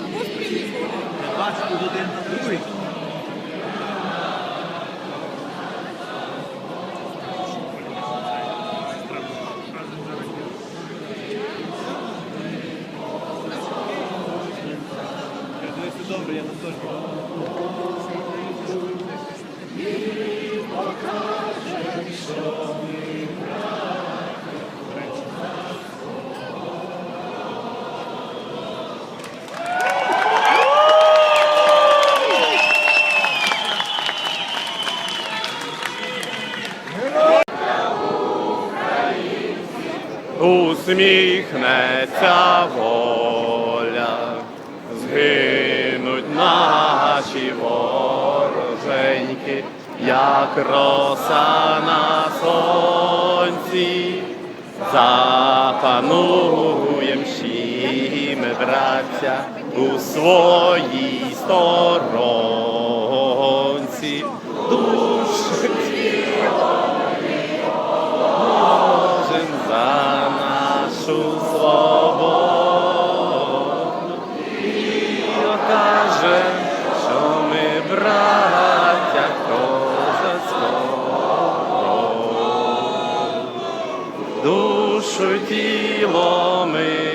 20 годин на другий. Добре, я на теж. Усміхнеться воля, згинуть наші вороженьки, як роса на сонці, запануєм всі ми, браття, у своїй стороні. душу тіло ми.